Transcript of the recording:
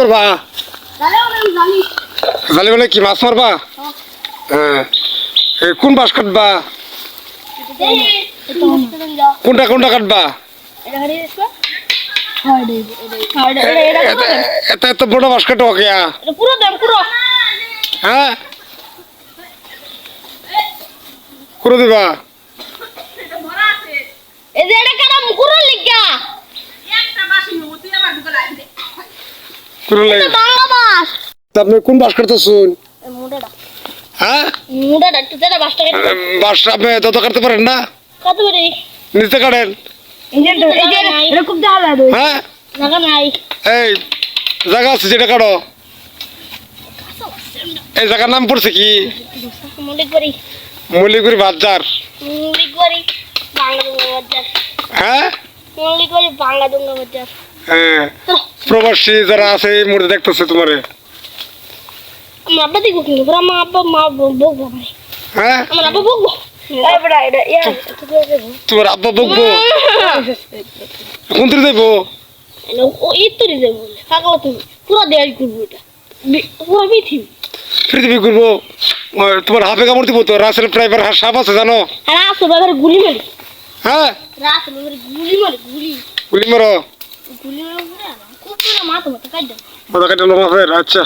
করবা তাহলে জালি বলে কি মাছ মারবা? হ্যাঁ। এ, কোন বাস কাটবা? কোনটা কোনটা কাটবা? এত এত বড় বাস কাটো কিয়া পুরো পুরো হ্যাঁ? করে দিবা? এই যে এটা কারা মুকুর লিখা লাগে। বাংলা বাস। তা আপনি কোন বাস কাটতেছুন? মুডাটা হ্যাঁ? বাসটা আপনি যত কাটতে পারেন না? কত নিতে কাটেন। হ্যাঁ? এই জায়গা আছে যেটা কাটো। এই জায়গার নাম পড়ছে কি? দুঙ্গা বাজার। হ্যাঁ? হ্যাঁ। প্রবাসী যারা আছে এই মুহূর্তে দেখতেছে তোমারে। আমার আব্বা দেখব কিন্তু পরে আমার আব্বা মা বকবো। ভাই হ্যাঁ তোমার আব্বা বকবো? কোন তুই দেবো ইত্তরি দেবো পাগল তুমি। পুরো দেয়াল করব এটা। পুরো পৃথিবী পৃথিবী ঘুরবো। তোমার হাফে কামড় দিব তো রাসেল প্রাইভার সাপ আছে জানো? আর আসো গুলি মারি। হ্যাঁ? রাত বাবার গুলি মারি গুলি। গুলি মারো। গুলি মারি খুব মাথা মাথা কাট। মাথা কাটে মাফের আচ্ছা।